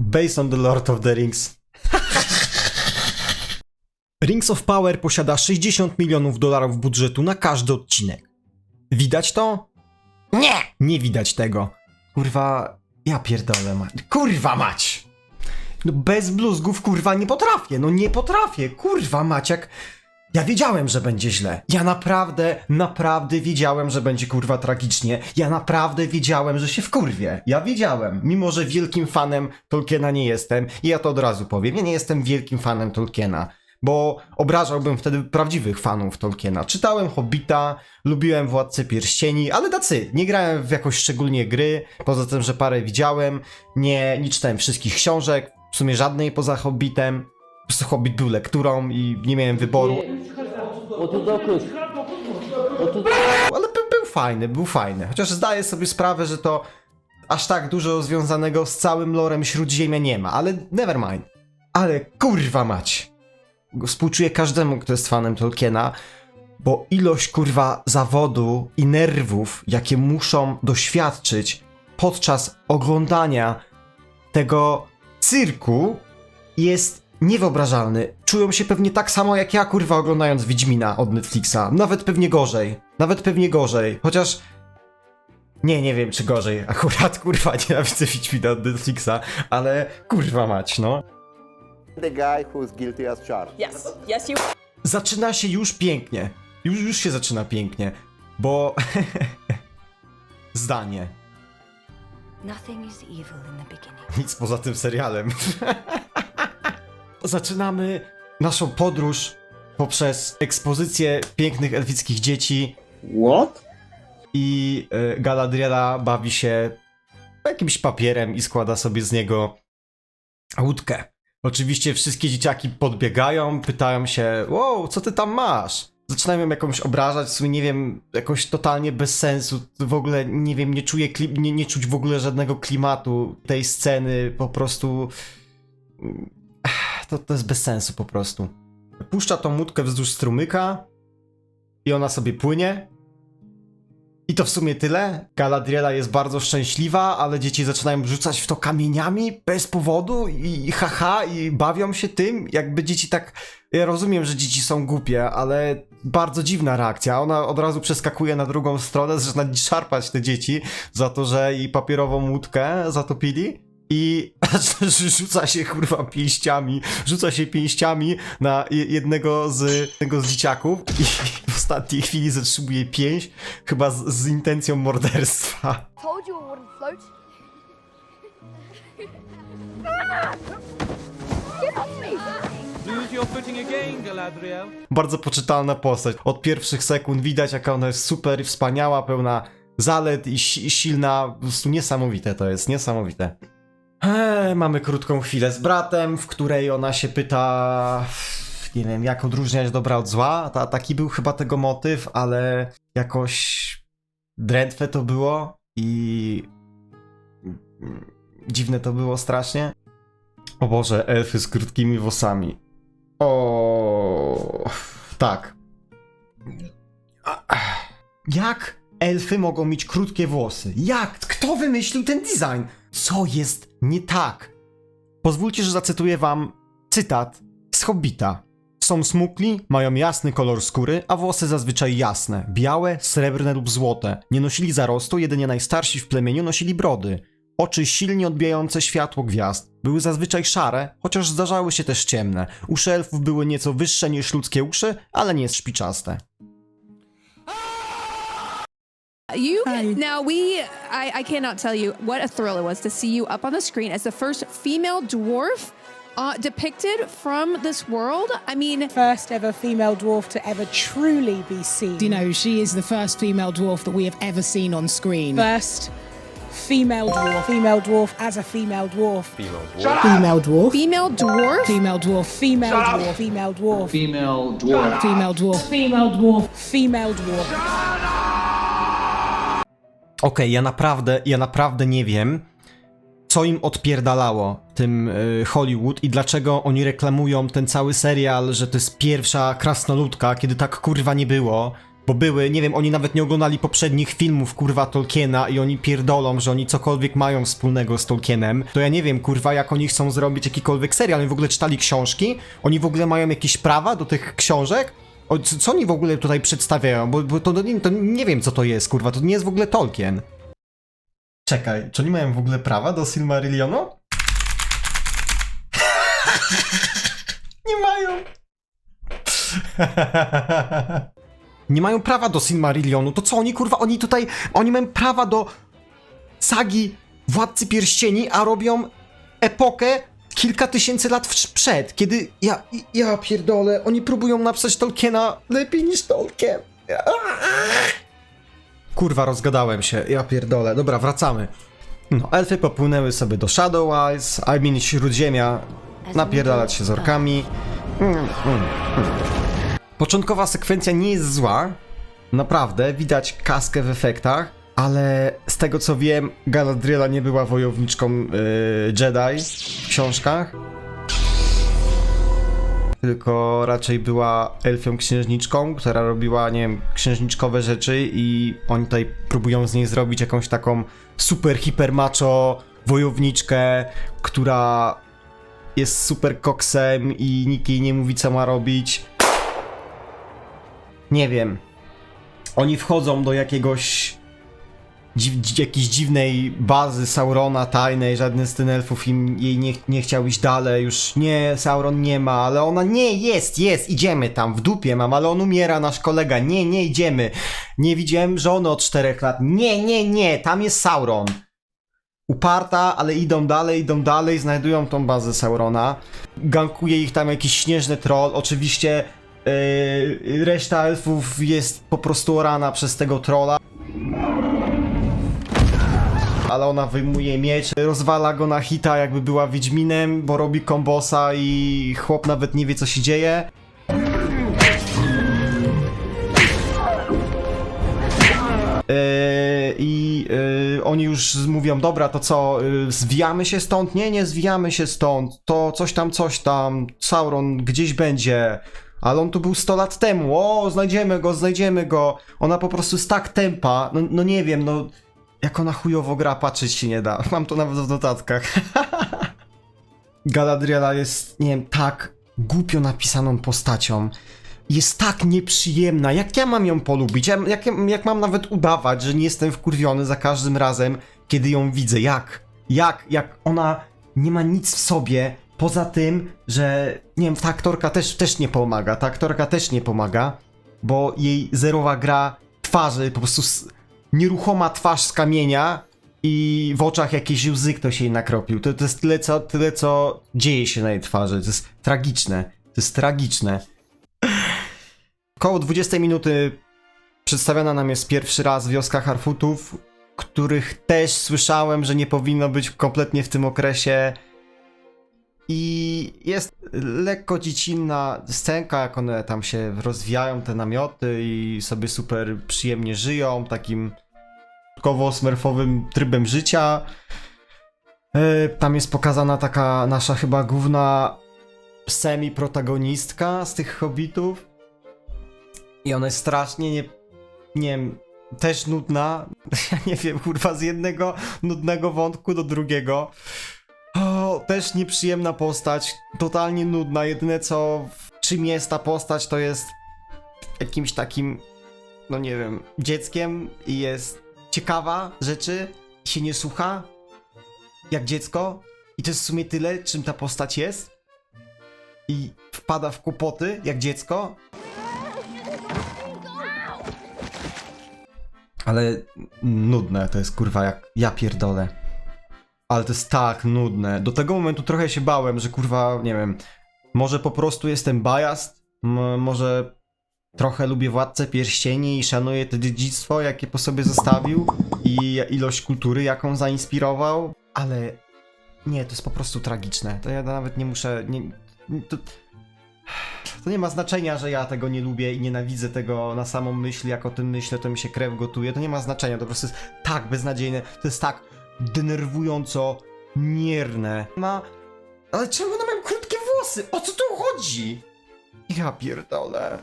Based on the Lord of the Rings. Rings of Power posiada 60 milionów dolarów budżetu na każdy odcinek. Widać to? Nie! Nie widać tego. Kurwa, ja pierdolę mać. Kurwa mać! No bez bluzgów kurwa nie potrafię, no nie potrafię, kurwa Maciek. Ja wiedziałem, że będzie źle. Ja naprawdę, naprawdę wiedziałem, że będzie kurwa tragicznie. Ja naprawdę wiedziałem, że się wkurwię. Ja wiedziałem, mimo że wielkim fanem Tolkiena nie jestem. I ja to od razu powiem, ja nie jestem wielkim fanem Tolkiena. Bo obrażałbym wtedy prawdziwych fanów Tolkiena. Czytałem Hobbita, lubiłem Władcę Pierścieni, ale tacy, nie grałem w jakoś szczególnie gry, poza tym, że parę widziałem, nie, nie czytałem wszystkich książek, w sumie żadnej poza Hobbitem. Po Hobbit był lekturą i nie miałem wyboru. Ale by, był fajny, był fajny. Chociaż zdaję sobie sprawę, że to aż tak dużo związanego z całym lorem Śródziemia nie ma, ale never mind. Ale kurwa mać! Współczuję każdemu, kto jest fanem Tolkiena, bo ilość kurwa zawodu i nerwów, jakie muszą doświadczyć podczas oglądania tego cyrku, jest niewyobrażalny. Czują się pewnie tak samo jak ja, kurwa, oglądając Wiedźmina od Netflixa. Nawet pewnie gorzej. Nawet pewnie gorzej. Chociaż. Nie, nie wiem czy gorzej. Akurat, kurwa, nienawidzę Wiedźmina od Netflixa, ale kurwa mać, no. the guy who's guilty as charged. Yes. Yes, you. Zaczyna się już pięknie. Już, już się zaczyna pięknie, bo. Zdanie. Nothing is evil in the beginning. Nic poza tym serialem. Zaczynamy naszą podróż poprzez ekspozycję pięknych elfickich dzieci. What? I y, Galadriela bawi się jakimś papierem i składa sobie z niego łódkę. Oczywiście wszystkie dzieciaki podbiegają, pytają się, wow, co ty tam masz? Zaczynają ją jakąś obrażać, w sumie nie wiem, jakoś totalnie bez sensu, w ogóle nie wiem, nie czuję, nie, nie czuć w ogóle żadnego klimatu tej sceny, po prostu... Ech, To, to jest bez sensu po prostu. Puszcza tą łódkę wzdłuż strumyka i ona sobie płynie, i to w sumie tyle. Galadriela jest bardzo szczęśliwa, ale dzieci zaczynają rzucać w to kamieniami bez powodu i, i haha i bawią się tym, jakby dzieci tak... Ja rozumiem, że dzieci są głupie, ale bardzo dziwna reakcja. Ona od razu przeskakuje na drugą stronę, zaczyna szarpać te dzieci za to, że jej papierową łódkę zatopili. I rzuca się kurwa pięściami, rzuca się pięściami na je- jednego z, jednego z dzieciaków i w ostatniej chwili zatrzymuje pięść, chyba z, z intencją morderstwa. Told you it wouldn't float. Get off me! Lose your footing again, Galadriel. Bardzo poczytalna postać. Od pierwszych sekund widać, jaka ona jest super i wspaniała, pełna zalet i si- silna. Po prostu niesamowite to jest, niesamowite. Eee, mamy krótką chwilę z bratem, w której ona się pyta. Nie wiem, jak odróżniać dobra od zła. Ta, taki był chyba tego motyw, ale jakoś drętwe to było i. Dziwne to było strasznie. O Boże, elfy z krótkimi włosami. O, tak. Jak elfy mogą mieć krótkie włosy? Jak? Kto wymyślił ten design? Co jest nie tak? Pozwólcie, że zacytuję wam cytat z Hobbita. Są smukli, mają jasny kolor skóry, a włosy zazwyczaj jasne, białe, srebrne lub złote. Nie nosili zarostu, jedynie najstarsi w plemieniu nosili brody. Oczy silnie odbijające światło gwiazd. Były zazwyczaj szare, chociaż zdarzały się też ciemne. Uszy elfów były nieco wyższe niż ludzkie uszy, ale nie szpiczaste. You now we I, I cannot tell you what a thrill it was to see you up on the screen as the first female dwarf uh, depicted from this world. I mean, first ever female dwarf to ever truly be seen. You know, she is the first female dwarf that we have ever seen on screen. first female dwarf. Female dwarf as a female dwarf. female dwarf. female dwarf. Female dwarf. Female dwarf. Female dwarf. Female dwarf. Female dwarf. Female dwarf. Female dwarf. Okej, ja naprawdę, ja naprawdę nie wiem, co im odpierdalało tym y, Hollywood i dlaczego oni reklamują ten cały serial, że to jest pierwsza krasnoludka, kiedy tak kurwa nie było. Bo były, nie wiem, oni nawet nie oglądali poprzednich filmów, kurwa, Tolkiena i oni pierdolą, że oni cokolwiek mają wspólnego z Tolkienem. To ja nie wiem, kurwa, jak oni chcą zrobić jakikolwiek serial. Oni w ogóle czytali książki? Oni w ogóle mają jakieś prawa do tych książek? O, co, oni w ogóle tutaj przedstawiają? Bo, bo to, to, nie, to nie wiem, co to jest, kurwa, to nie jest w ogóle Tolkien. Czekaj, czy oni mają w ogóle prawa do Silmarillionu? nie mają. nie mają prawa do Silmarillionu. To co oni kurwa, oni tutaj, oni mają prawa do sagi Władcy Pierścieni, a robią epokę kilka tysięcy lat przed, kiedy ja, ja pierdolę, oni próbują napisać Tolkiena lepiej niż Tolkien. Kurwa, rozgadałem się, ja pierdolę. Dobra, wracamy. No, elfy popłynęły sobie do Shadow Eyes, I mean Śródziemia, napierdalać się z orkami. Początkowa sekwencja nie jest zła, naprawdę, widać kaskę w efektach, ale z tego co wiem, Galadriela nie była wojowniczką yy, Jedi w książkach. Tylko raczej była elfią księżniczką, która robiła, nie wiem, księżniczkowe rzeczy i oni tutaj próbują z niej zrobić jakąś taką super, hiper macho wojowniczkę, która jest super koksem i nikt jej nie mówi co ma robić. Nie wiem. Oni wchodzą do jakiegoś dziw, dzi- jakiejś dziwnej bazy Saurona tajnej, żaden z tych elfów im jej nie, nie chciał iść dalej, już nie, Sauron nie ma, ale ona nie, jest, jest, idziemy tam, w dupie mam, ale on umiera, nasz kolega, nie, nie idziemy, nie widziałem żony od czterech lat, nie, nie, nie, tam jest Sauron. Uparta, ale idą dalej, idą dalej, znajdują tą bazę Saurona, gankuje ich tam jakiś śnieżny troll, oczywiście yy, reszta elfów jest po prostu orana przez tego trolla ale ona wyjmuje miecz, rozwala go na hita jakby była Wiedźminem, bo robi kombosa i chłop nawet nie wie co się dzieje. Yy, I yy, oni już mówią, dobra, to co, yy, zwijamy się stąd? Nie, nie zwijamy się stąd. To coś tam, coś tam. Sauron gdzieś będzie. Ale on tu był 100 lat temu. O, znajdziemy go, znajdziemy go. Ona po prostu jest tak tempa. No, no nie wiem, no. Jak ona chujowo gra, patrzeć się nie da. Mam to nawet w notatkach. Galadriela jest, nie wiem, tak głupio napisaną postacią. Jest tak nieprzyjemna. Jak ja mam ją polubić? Ja- Jak, jak mam nawet udawać, że nie jestem wkurwiony za każdym razem, kiedy ją widzę? Jak? Jak? Jak ona nie ma nic w sobie, poza tym, że nie wiem, ta aktorka też, też nie pomaga. Ta aktorka też nie pomaga, bo jej zerowa gra twarzy, po prostu nieruchoma twarz z kamienia i w oczach jakieś łzy ktoś jej nakropił. To, to jest tyle co, tyle, co dzieje się na jej twarzy. To jest tragiczne. To jest tragiczne. Koło 20 minuty przedstawiona nam jest pierwszy raz wioska Harfutów, których też słyszałem, że nie powinno być kompletnie w tym okresie. I jest lekko dziecinna scenka, jak one tam się rozwijają, te namioty i sobie super przyjemnie żyją, takim kowo-smerfowym trybem życia. E, Tam jest pokazana taka nasza chyba główna semi-protagonistka z tych hobbitów. I ona jest strasznie nie, nie wiem, też nudna. Ja nie wiem, kurwa, z jednego nudnego wątku do drugiego. Też nieprzyjemna postać, totalnie nudna. Jedyne co, czym jest ta postać, to jest jakimś takim, no nie wiem, dzieckiem i jest ciekawa rzeczy, się nie słucha, jak dziecko. I to jest w sumie tyle, czym ta postać jest. I wpada w kłopoty, jak dziecko. Ale nudne to jest kurwa, jak ja pierdolę. Ale to jest tak nudne. Do tego momentu trochę się bałem, że kurwa, nie wiem, może po prostu jestem biased, może trochę lubię Władcę Pierścieni i szanuję to dziedzictwo, jakie po sobie zostawił i ilość kultury, jaką zainspirował, ale nie, to jest po prostu tragiczne. To ja nawet nie muszę, nie, to, to nie ma znaczenia, że ja tego nie lubię i nienawidzę tego na samą myśl, jak o tym myślę, to mi się krew gotuje. To nie ma znaczenia, to po prostu jest tak beznadziejne, to jest tak denerwująco mierne. Ma... Ale czemu one mają krótkie włosy? O co tu chodzi? Ja pierdolę.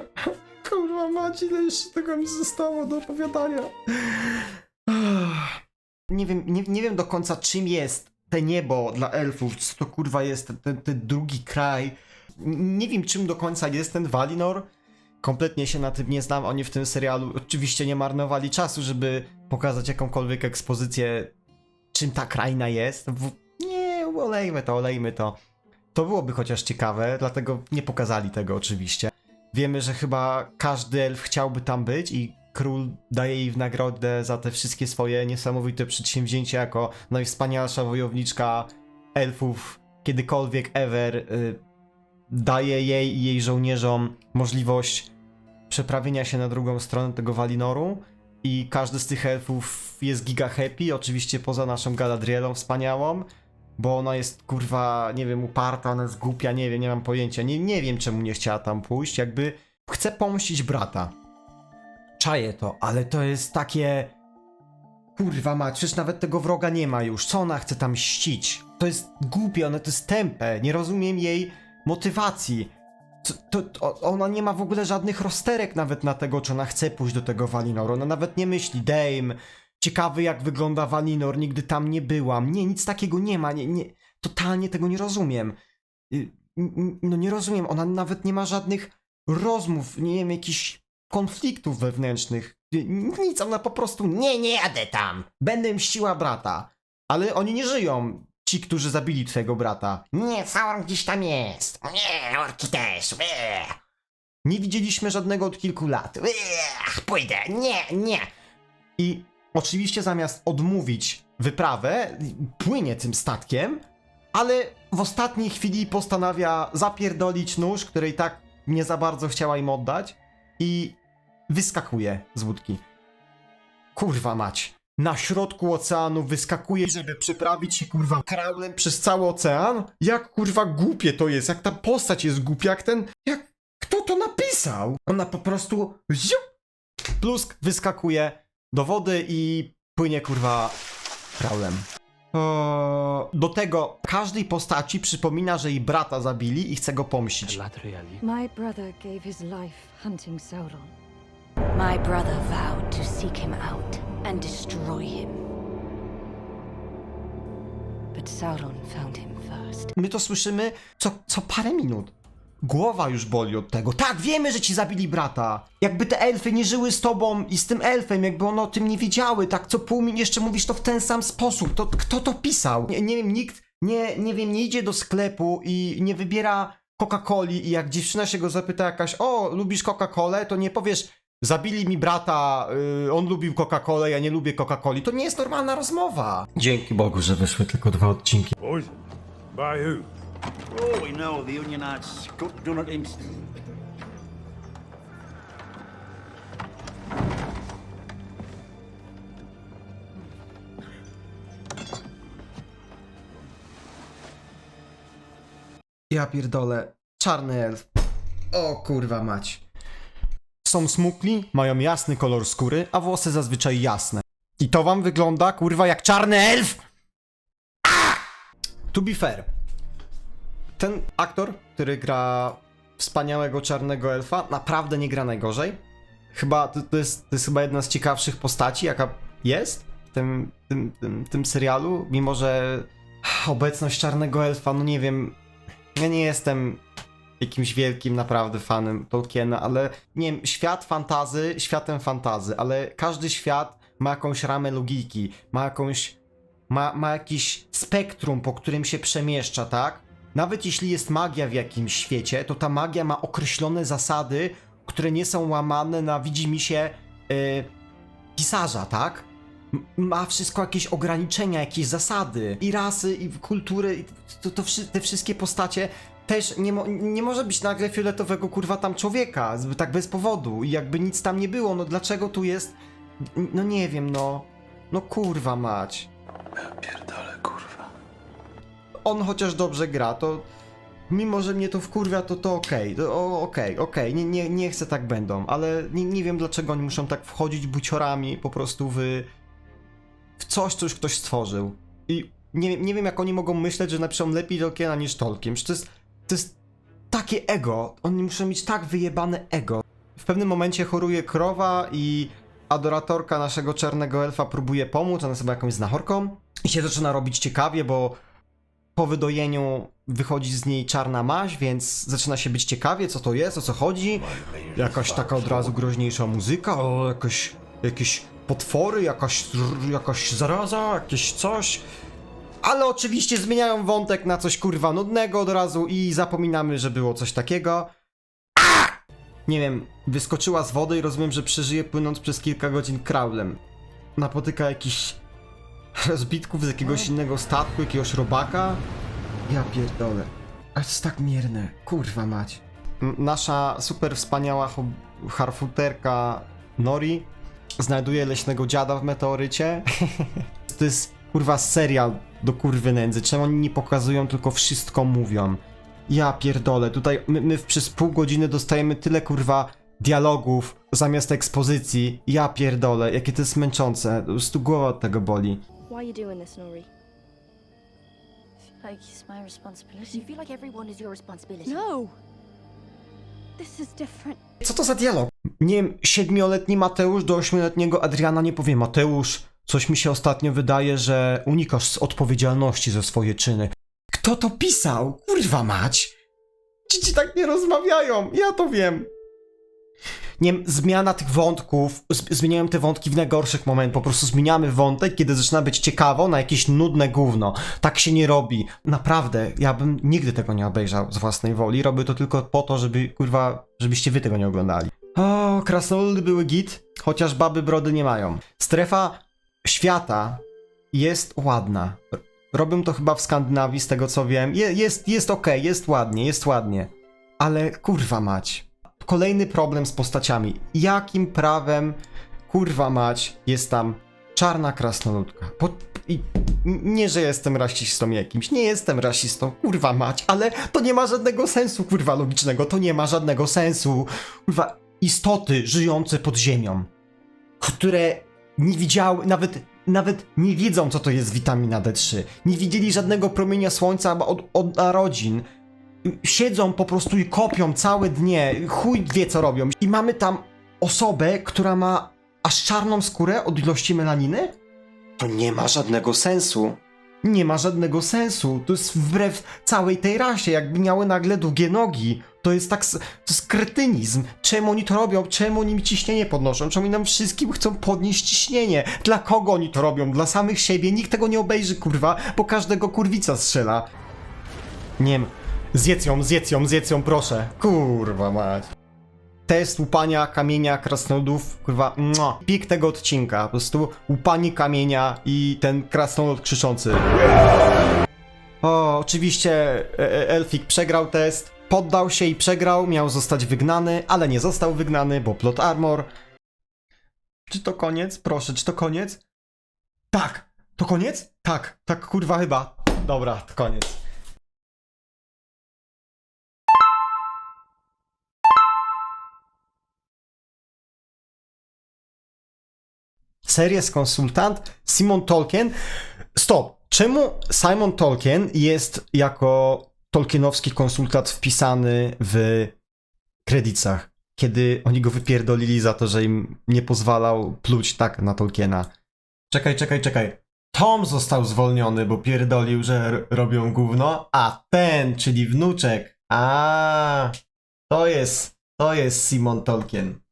Kurwa. macie, ile jeszcze tego mi zostało do opowiadania. Nie wiem, nie, nie wiem do końca czym jest te niebo dla elfów, co to kurwa jest ten, ten, drugi kraj. Nie wiem czym do końca jest ten Valinor. Kompletnie się na tym nie znam, oni w tym serialu oczywiście nie marnowali czasu, żeby pokazać jakąkolwiek ekspozycję, czym ta kraina jest. Nie, olejmy to, olejmy to. To byłoby chociaż ciekawe, dlatego nie pokazali tego oczywiście. Wiemy, że chyba każdy elf chciałby tam być i król daje jej w nagrodę za te wszystkie swoje niesamowite przedsięwzięcia jako najwspanialsza wojowniczka elfów kiedykolwiek ever. Y, daje jej i jej żołnierzom możliwość przeprawienia się na drugą stronę tego Walinoru i każdy z tych elfów jest giga happy, oczywiście poza naszą Galadrielą wspaniałą, bo ona jest kurwa, nie wiem, uparta, ona jest głupia, nie wiem, nie mam pojęcia, nie, nie wiem czemu nie chciała tam pójść, jakby chce pomścić brata. Czaję to, ale to jest takie... Kurwa mać, przecież nawet tego wroga nie ma już, co ona chce tam mścić? To jest głupie, ona to jest tępe, nie rozumiem jej motywacji. To, to, ona nie ma w ogóle żadnych rozterek nawet na tego, czy ona chce pójść do tego Valinor. Ona nawet nie myśli, Dame, ciekawy jak wygląda Valinor, nigdy tam nie byłam. Nie, nic takiego nie ma, nie, nie, totalnie tego nie rozumiem. Y, No nie rozumiem, ona nawet nie ma żadnych rozmów, nie wiem, jakichś konfliktów wewnętrznych. Y, Nic, ona po prostu, nie, nie jadę tam, będę mściła brata. Ale oni nie żyją, ci, którzy zabili twojego brata. Nie, Sauron gdzieś tam jest. Nie, orki też. Eee. Nie widzieliśmy żadnego od kilku lat. Eee, pójdę, nie, nie. I oczywiście zamiast odmówić wyprawę, płynie tym statkiem, ale w ostatniej chwili postanawia zapierdolić nóż, który i tak nie za bardzo chciała im oddać i wyskakuje z łódki. Kurwa mać. Na środku oceanu wyskakuje, żeby przeprawić się kurwa kraulem przez cały ocean? Jak kurwa głupie to jest, jak ta postać jest głupia, jak ten... Jak... Kto to napisał? Ona po prostu... Ziu! Plusk wyskakuje do wody i płynie kurwa kraulem. O, do tego każdej postaci przypomina, że jej brata zabili i chce go pomścić. My brother gave his life hunting Sauron. My brother vowed to seek him out and destroy him. But Sauron found him first. My to słyszymy co, co parę minut. Głowa już boli od tego. Tak, wiemy, że ci zabili brata. Jakby te elfy nie żyły z tobą i z tym elfem, jakby one o tym nie wiedziały, tak co pół minut jeszcze mówisz to w ten sam sposób. To kto to pisał? Nie, nie wiem, nikt nie, nie wiem, nie idzie do sklepu i nie wybiera Coca-Coli i jak dziewczyna się go zapyta jakaś, o, lubisz Coca-Colę, to nie powiesz, zabili mi brata, y, on lubił Coca-Colę, ja nie lubię Coca-Coli. To nie jest normalna rozmowa. Dzięki Bogu, że wyszły tylko dwa odcinki. Poison? By who? Oh, we know the Unionites. Ja pierdolę. Czarny elf. O kurwa mać. Są smukli, mają jasny kolor skóry, a włosy zazwyczaj jasne. I to wam wygląda, kurwa, jak czarny elf? To be fair. Ten aktor, który gra wspaniałego czarnego elfa, naprawdę nie gra najgorzej. Chyba to, to, jest, to jest chyba jedna z ciekawszych postaci, jaka jest w tym, tym, tym, tym serialu, mimo że obecność czarnego elfa, no nie wiem, ja nie jestem jakimś wielkim naprawdę fanem Tolkiena, ale nie wiem, świat fantazy, światem fantazy, ale każdy świat ma jakąś ramę logiki, ma jakąś, ma, ma jakiś spektrum, po którym się przemieszcza, tak? Nawet jeśli jest magia w jakimś świecie, to ta magia ma określone zasady, które nie są łamane na widzimisię yy, pisarza, tak? Ma wszystko jakieś ograniczenia, jakieś zasady i rasy, i kultury, i to, to te wszystkie postacie też nie, mo- nie może być nagle fioletowego kurwa tam człowieka, tak bez powodu i jakby nic tam nie było, no dlaczego tu jest, no nie wiem, no, no kurwa mać. Pierdolę, kurwa. On chociaż dobrze gra, to mimo, że mnie to wkurwia, to to okej, to o- okej, okej, nie, nie, nie chcę tak będą, ale nie, nie wiem dlaczego oni muszą tak wchodzić buciorami po prostu w, w coś, co już ktoś stworzył. I nie, nie wiem jak oni mogą myśleć, że napiszą lepiej Tolkiena niż Tolkien, przecież to jest, to jest takie ego, oni muszą mieć tak wyjebane ego. w pewnym momencie choruje krowa i adoratorka naszego czarnego elfa próbuje pomóc, ona chyba jakąś znachorką i się zaczyna robić ciekawie, bo po wydojeniu wychodzi z niej czarna maź, więc zaczyna się być ciekawie, co to jest, o co chodzi. Jakaś taka od razu groźniejsza muzyka, o, jakaś, jakieś potwory, jakaś, jakaś zaraza, jakieś coś. Ale oczywiście zmieniają wątek na coś kurwa nudnego od razu i zapominamy, że było coś takiego. Nie wiem, wyskoczyła z wody i rozumiem, że przeżyje płynąc przez kilka godzin kraulem. Napotyka jakichś rozbitków z jakiegoś innego statku, jakiegoś robaka. Ja pierdolę. A to jest tak mierne. Kurwa mać. Nasza super wspaniała harfuterka Nori znajduje leśnego dziada w meteorycie. to jest kurwa serial do kurwy nędzy. Czemu oni nie pokazują, tylko wszystko mówią? Ja pierdolę, tutaj my, my przez pół godziny dostajemy tyle kurwa dialogów zamiast ekspozycji. Ja pierdolę, jakie to jest męczące. Po prostu głowa od tego boli. Why are you doing this, Nori? Like it's my responsibility. You feel like everyone is your responsibility. No! This is different. Co to za dialog? Nie wiem, siedmioletni Mateusz do ośmioletniego Adriana nie powie Mateusz, coś mi się ostatnio wydaje, że unikasz z odpowiedzialności za swoje czyny. Kto to pisał? Kurwa mać! Dzieci tak nie rozmawiają, ja to wiem. Nie zmiana tych wątków, z- zmieniają te wątki w najgorszych momentach, po prostu zmieniamy wątek, kiedy zaczyna być ciekawo na jakieś nudne gówno. Tak się nie robi. Naprawdę, ja bym nigdy tego nie obejrzał z własnej woli, robię to tylko po to, żeby, kurwa, żebyście wy tego nie oglądali. O, krasnoludy były git, chociaż baby brody nie mają. Strefa świata jest ładna. Robią to chyba w Skandynawii, z tego co wiem. Je, jest jest okej, jest ładnie, jest ładnie. Ale kurwa mać. Kolejny problem z postaciami. Jakim prawem, kurwa mać, jest tam czarna krasnoludka? Po, i, nie, że jestem rasistą jakimś, nie jestem rasistą, kurwa mać, ale to nie ma żadnego sensu, kurwa logicznego, to nie ma żadnego sensu. Kurwa, istoty żyjące pod ziemią, które nie widziały, nawet, nawet nie wiedzą, co to jest witamina D3. Nie widzieli żadnego promienia słońca od, od narodzin. Siedzą po prostu i kopią całe dnie, chuj wie co robią. I mamy tam osobę, która ma aż czarną skórę od ilości melaniny? To nie ma żadnego sensu. Nie ma żadnego sensu. To jest wbrew całej tej rasie, jakby miały nagle długie nogi. To jest tak. To jest kretynizm. Czemu oni to robią? Czemu oni mi ciśnienie podnoszą? Czemu oni nam wszystkim chcą podnieść ciśnienie? Dla kogo oni to robią? Dla samych siebie? Nikt tego nie obejrzy, kurwa, bo każdego kurwica strzela. Nie wiem. Zjedz ją, zjedz ją, zjedz ją, proszę. Kurwa mać. Test łupania kamienia krasnoludów, kurwa, mua. pik tego odcinka. Po prostu łupanie kamienia i ten krasnolud krzyczący. O, oczywiście e, e, Elfik przegrał test, poddał się i przegrał, miał zostać wygnany, ale nie został wygnany, bo plot armor. Czy to koniec? Proszę, czy to koniec? Tak! To koniec? Tak, tak kurwa chyba. Dobra, to koniec. Series konsultant Simon Tolkien. Stop! Czemu Simon Tolkien jest jako Tolkienowski konsultant wpisany w kredytach, kiedy oni go wypierdolili za to, że im nie pozwalał pluć tak na Tolkiena? Czekaj, czekaj, czekaj. Tom został zwolniony, bo pierdolił, że robią gówno, a ten, czyli wnuczek, a to jest, to jest Simon Tolkien.